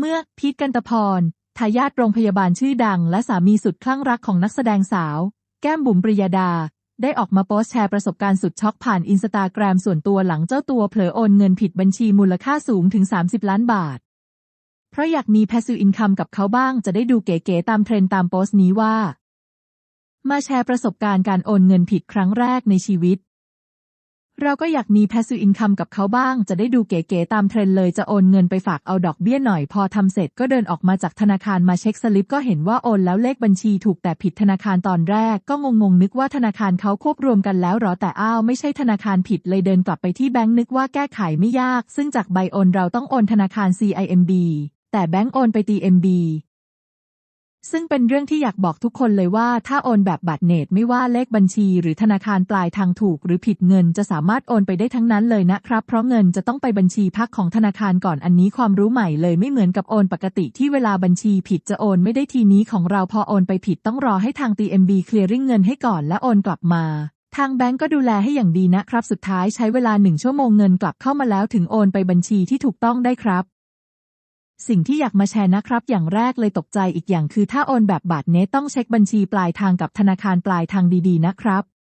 เมื่อพีทกันตพรทายาทโรงพยาบาลชื่อดัง และสามีสุดคลั่งรักของนักแสดงสาว แก้มบุ๋มปริยดา ได้ออกมาโพสต์แชร์ประสบการณ์สุดช็อกผ่านอินสตาแกรมส่วนตัวหลังเจ้าตัวเผลอโอนเงินผิดบัญชีมูลค่าสูงถึง 30 ล้านบาท เพราะอยากมี passive income กับเขาบ้างจะได้ดูเก๋ๆตามเทรนด์ตามโพสต์นี้ว่า มาแชร์ประสบการณ์การโอนเงินผิดครั้งแรกในชีวิต เราก็อยากมี passive income กับเขาบ้าง จะได้ดูเก๋ๆตามเทรนเลยจะโอนเงินไปฝากเอาดอกเบี้ยหน่อยพอทำเสร็จก็เดินออกมาจากธนาคารมาเช็คสลิปก็เห็นว่าโอนแล้วเลขบัญชีถูกแต่ผิดธนาคารตอนแรก ก็งงๆนึกว่าธนาคารเขาควบรวมกันแล้วหรอแต่อ้าวไม่ใช่ธนาคารผิดเลยเดินกลับไปที่แบงค์นึกว่าแก้ไขไม่ยาก ซึ่งจากใบโอนเราต้องโอนธนาคาร CIMB แต่แบงค์โอนไป TMB ซึ่งเป็นเรื่องที่อยากบอกทุกคนเลยว่าถ้าโอนแบบบัตรเนตไม่ว่าเลขบัญชี หรือธนาคารปลายทางถูก หรือผิดเงินจะสามารถโอนไปได้ทั้งนั้นเลยนะครับ เพราะเงินจะต้องไปบัญชีพักของธนาคารก่อนอันนี้ความรู้ใหม่เลยไม่เหมือนกับโอนปกติที่เวลาบัญชีผิดจะโอนไม่ได้ทีนี้ของเราพอโอนไปผิดต้องรอให้ทาง TMB เคลียร์ริ่งเงินให้ก่อนและโอนกลับมาทางแบงก์ก็ดูแลให้อย่างดีนะครับ สุดท้ายใช้เวลาหนึ่งชั่วโมงเงินกลับเข้ามาแล้วถึงโอนไปบัญชีที่ถูกต้องได้ครับ สิ่งที่อยากมาแชร์นะครับ อย่างแรกเลยตกใจอีกอย่างคือถ้าโอนแบบบัตรเนตต้องเช็คบัญชีปลายทางกับธนาคารปลายทางดีๆนะครับ